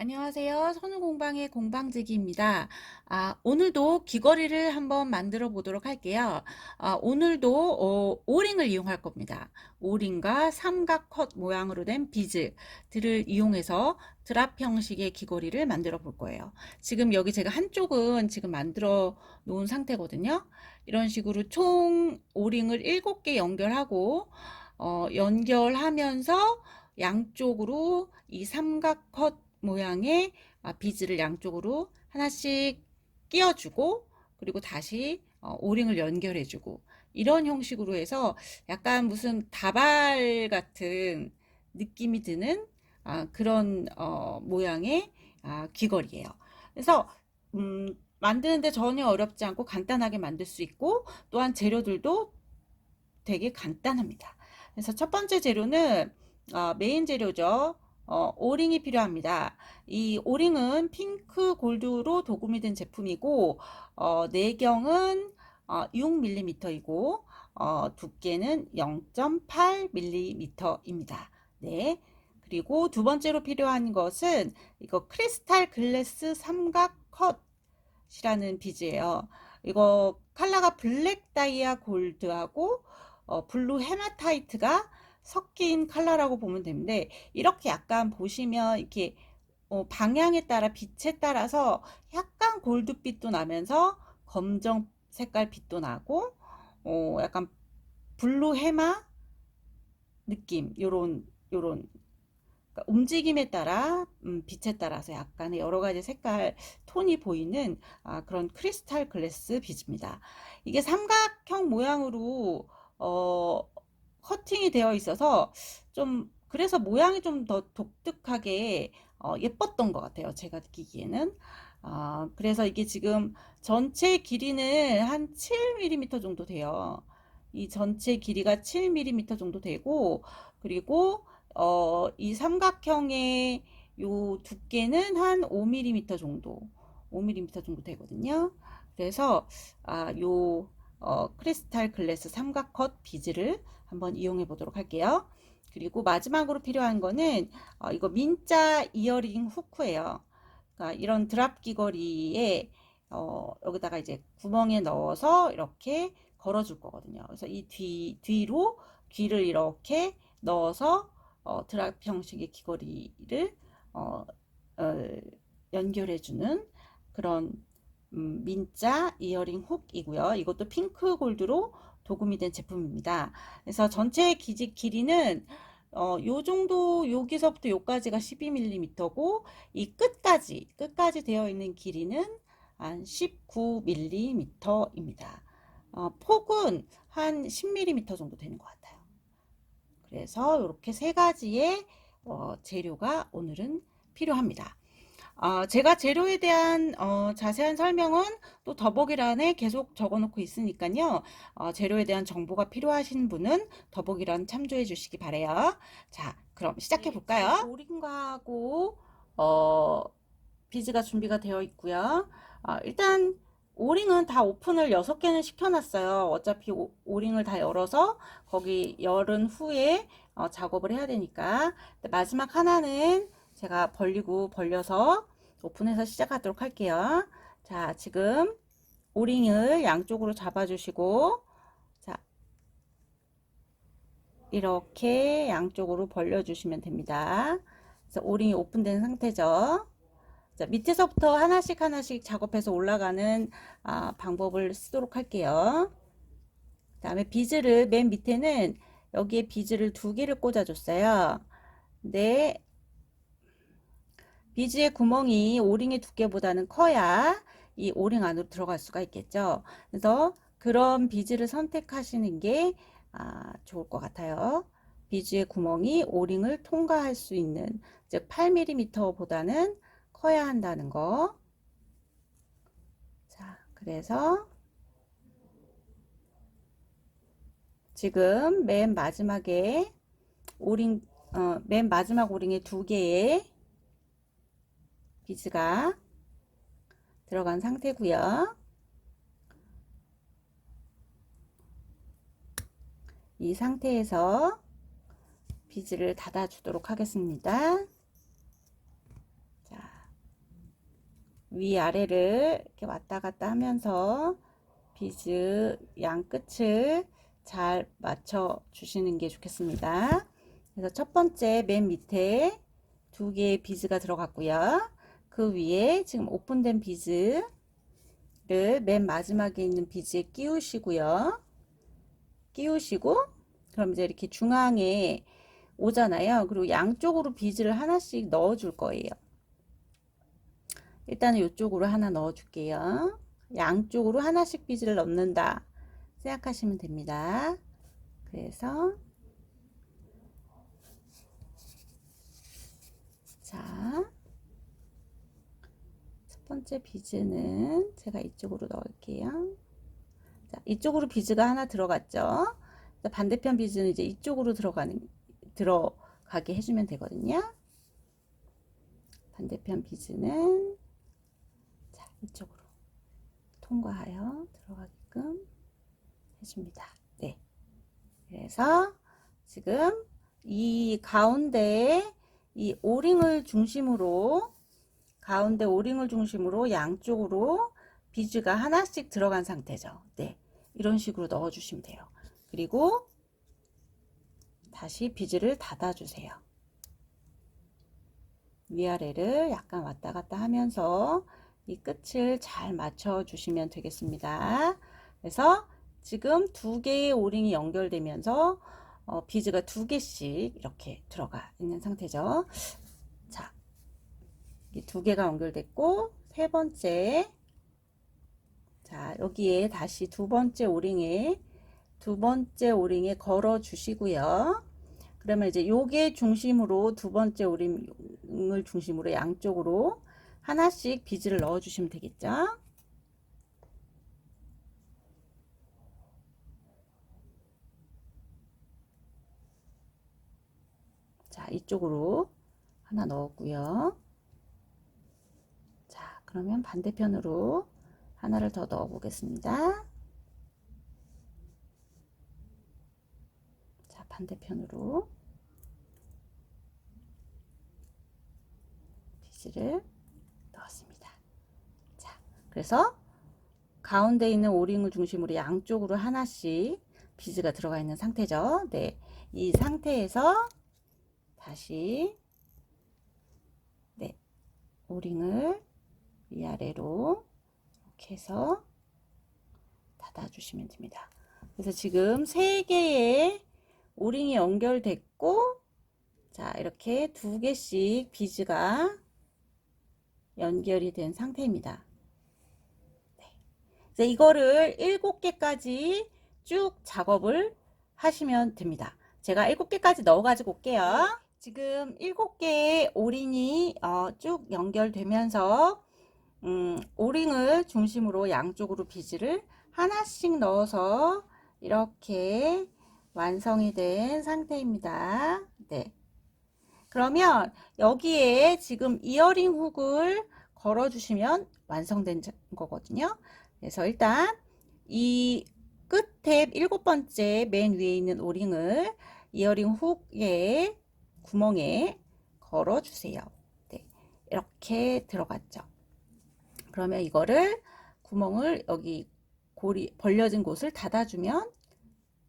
안녕하세요. 선우공방의 공방지기입니다. 아, 오늘도 귀걸이를 한번 만들어 보도록 할게요. 아, 오늘도 어, 오링을 이용할 겁니다. 오링과 삼각 컷 모양으로 된 비즈들을 이용해서 드랍 형식의 귀걸이를 만들어 볼 거예요. 지금 여기 제가 한쪽은 지금 만들어 놓은 상태거든요. 이런 식으로 총 오링을 7개 연결하고 어, 연결하면서 양쪽으로 이 삼각 컷 모양의 아, 비즈를 양쪽으로 하나씩 끼워주고 그리고 다시 어, 오링을 연결해주고 이런 형식으로 해서 약간 무슨 다발 같은 느낌이 드는 아, 그런 어, 모양의 아, 귀걸이에요. 그래서 음, 만드는데 전혀 어렵지 않고 간단하게 만들 수 있고 또한 재료들도 되게 간단합니다. 그래서 첫 번째 재료는 어, 메인 재료죠. 어, 오링이 필요합니다. 이 오링은 핑크 골드로 도금이 된 제품이고 어, 내경은 어, 6mm이고 어, 두께는 0.8mm입니다. 네. 그리고 두 번째로 필요한 것은 이거 크리스탈 글래스 삼각 컷이라는 비즈예요. 이거 컬러가 블랙 다이아 골드하고 어, 블루 헤마타이트가 섞인 컬러라고 보면 되는데 이렇게 약간 보시면 이렇게 어, 방향에 따라 빛에 따라서 약간 골드빛도 나면서 검정 색깔 빛도 나고 어, 약간 블루 헤마 느낌 요런 요런 그러니까 움직임에 따라 음, 빛에 따라서 약간의 여러 가지 색깔 톤이 보이는 아, 그런 크리스탈 글래스 비즈입니다. 이게 삼각형 모양으로 어, 커팅이 되어 있어서 좀 그래서 모양이 좀 더 독특하게 어, 예뻤던 것 같아요. 제가 느끼기에는. 아, 그래서 이게 지금 전체 길이는 한 7mm 정도 돼요. 이 전체 길이가 7mm 정도 되고 그리고 어, 이 삼각형의 요 두께는 한 5mm 정도 5mm 정도 되거든요. 그래서 아, 요 어, 크리스탈 글래스 삼각컷 비즈를 한번 이용해 보도록 할게요. 그리고 마지막으로 필요한 거는 어, 이거 민자 이어링 후크예요. 그러니까 이런 드랍 귀걸이에 어, 여기다가 이제 구멍에 넣어서 이렇게 걸어줄 거거든요. 그래서 이 뒤, 뒤로 귀를 이렇게 넣어서 어, 드랍 형식의 귀걸이를 어, 어, 연결해주는 그런 음, 민자 이어링 훅이고요. 이것도 핑크 골드로 도금이 된 제품입니다. 그래서 전체 기직 길이는 어, 요 정도 여기서부터 요까지가 12mm고 이 끝까지 끝까지 되어 있는 길이는 한 19mm입니다. 어, 폭은 한 10mm 정도 되는 것 같아요. 그래서 이렇게 세 가지의 어, 재료가 오늘은 필요합니다. 어, 제가 재료에 대한 어, 자세한 설명은 또 더보기란에 계속 적어놓고 있으니까요. 어, 재료에 대한 정보가 필요하신 분은 더보기란 참조해 주시기 바래요. 자, 그럼 시작해 볼까요? 오링과하고 어, 비즈가 준비가 되어 있고요. 어, 일단 오링은 다 오픈을 6개는 시켜놨어요. 어차피 오, 오링을 다 열어서 거기 열은 후에 어, 작업을 해야 되니까 마지막 하나는 제가 벌리고 벌려서 오픈해서 시작하도록 할게요. 자, 지금 오링을 양쪽으로 잡아주시고 자, 이렇게 양쪽으로 벌려주시면 됩니다. 그래서 오링이 오픈된 상태죠. 자, 밑에서부터 하나씩 하나씩 작업해서 올라가는 아, 방법을 쓰도록 할게요. 그 다음에 비즈를 맨 밑에는 여기에 비즈를 두 개를 꽂아줬어요. 네, 비즈의 구멍이 오링의 두께보다는 커야 이 오링 안으로 들어갈 수가 있겠죠. 그래서 그런 비즈를 선택하시는 게 아, 좋을 것 같아요. 비즈의 구멍이 오링을 통과할 수 있는 즉 8mm보다는 커야 한다는 거. 자, 그래서 지금 맨 마지막에 오링 어, 맨 마지막 오링의 두 개의 비즈가 들어간 상태고요. 이 상태에서 비즈를 닫아 주도록 하겠습니다. 자, 위아래를 이렇게 왔다 갔다 하면서 비즈 양 끝을 잘 맞춰 주시는 게 좋겠습니다. 그래서 첫 번째 맨 밑에 두 개의 비즈가 들어갔고요. 그 위에 지금 오픈된 비즈를 맨 마지막에 있는 비즈에 끼우시고요. 끼우시고 그럼 이제 이렇게 중앙에 오잖아요. 그리고 양쪽으로 비즈를 하나씩 넣어 줄 거예요. 일단은 이쪽으로 하나 넣어 줄게요. 양쪽으로 하나씩 비즈를 넣는다 생각하시면 됩니다. 그래서 자, 첫 번째 비즈는 제가 이쪽으로 넣을게요. 자, 이쪽으로 비즈가 하나 들어갔죠. 자, 반대편 비즈는 이제 이쪽으로 들어가는 들어가게 해주면 되거든요. 반대편 비즈는 자, 이쪽으로 통과하여 들어가게끔 해줍니다. 네. 그래서 지금 이 가운데 이 오링을 중심으로 가운데 오링을 중심으로 양쪽으로 비즈가 하나씩 들어간 상태죠. 네. 이런 식으로 넣어 주시면 돼요. 그리고 다시 비즈를 닫아 주세요. 위아래를 약간 왔다 갔다 하면서 이 끝을 잘 맞춰 주시면 되겠습니다. 그래서 지금 두 개의 오링이 연결되면서 어, 비즈가 두 개씩 이렇게 들어가 있는 상태죠. 자, 두 개가 연결됐고 세 번째 자 여기에 다시 두 번째 오링에 두 번째 오링에 걸어 주시고요. 그러면 이제 요게 중심으로 두 번째 오링을 중심으로 양쪽으로 하나씩 비즈를 넣어 주시면 되겠죠. 자, 이쪽으로 하나 넣었고요. 자, 그러면 반대편으로 하나를 더 넣어 보겠습니다. 자, 반대편으로 비즈를 넣었습니다. 자, 그래서 가운데 있는 오링을 중심으로 양쪽으로 하나씩 비즈가 들어가 있는 상태죠. 네. 이 상태에서 다시 네 오링을 위아래로 이렇게 해서 닫아 주시면 됩니다. 그래서 지금 세 개의 오링이 연결됐고 자 이렇게 두 개씩 비즈가 연결이 된 상태입니다. 네. 이제 이거를 일곱 개까지 쭉 작업을 하시면 됩니다. 제가 일곱 개까지 넣어 가지고 올게요. 지금 일곱 개의 오링이 어, 쭉 연결되면서 음, 오링을 중심으로 양쪽으로 비즈를 하나씩 넣어서 이렇게 완성이 된 상태입니다. 네. 그러면 여기에 지금 이어링 훅을 걸어 주시면 완성된 거거든요. 그래서 일단 이 끝에 일곱 번째 맨 위에 있는 오링을 이어링 훅에 구멍에 걸어 주세요. 네, 이렇게 들어갔죠. 그러면 이거를 구멍을 여기 고리 벌려진 곳을 닫아주면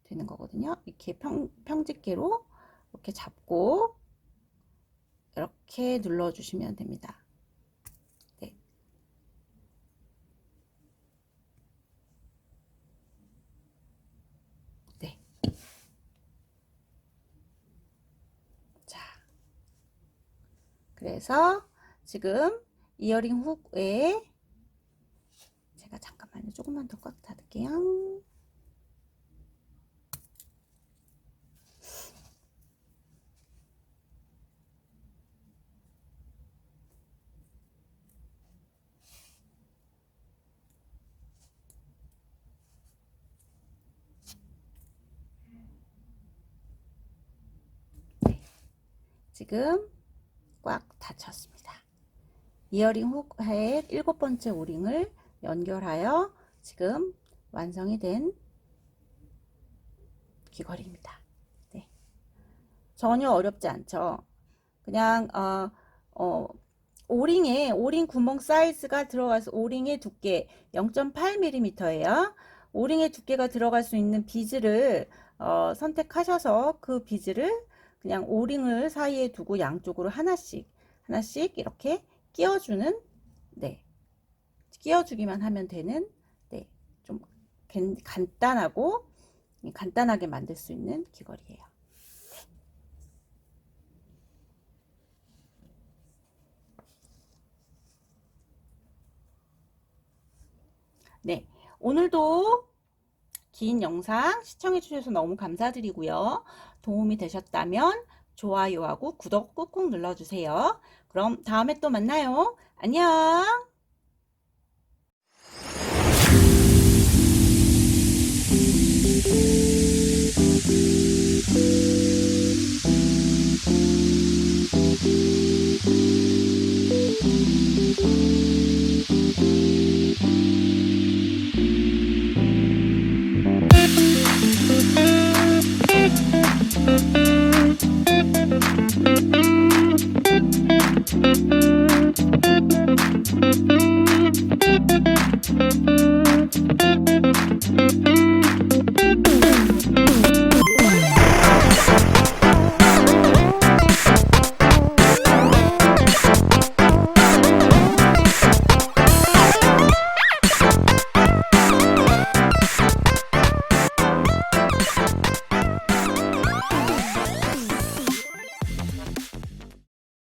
되는 거거든요. 이렇게 평, 평집게로 이렇게 잡고 이렇게 눌러주시면 됩니다. 네. 네. 자, 그래서 지금 이어링 훅에 제가 잠깐만요. 조금만 더 꽉 닫을게요. 네, 지금 꽉 닫혔습니다. 이어링 훅에 일곱 번째 오링을 연결하여 지금 완성이 된 귀걸이입니다. 네. 전혀 어렵지 않죠. 그냥 어, 어, 오링에 오링 구멍 사이즈가 들어가서 오링의 두께 0.8mm예요. 오링의 두께가 들어갈 수 있는 비즈를 어, 선택하셔서 그 비즈를 그냥 오링을 사이에 두고 양쪽으로 하나씩 하나씩 이렇게 끼워주는 네 끼워주기만 하면 되는 네 좀 간단하고 간단하게 만들 수 있는 귀걸이에요. 네, 오늘도 긴 영상 시청해 주셔서 너무 감사드리고요. 도움이 되셨다면 좋아요하고 구독 꾹꾹 눌러주세요. 그럼 다음에 또 만나요. 안녕! you.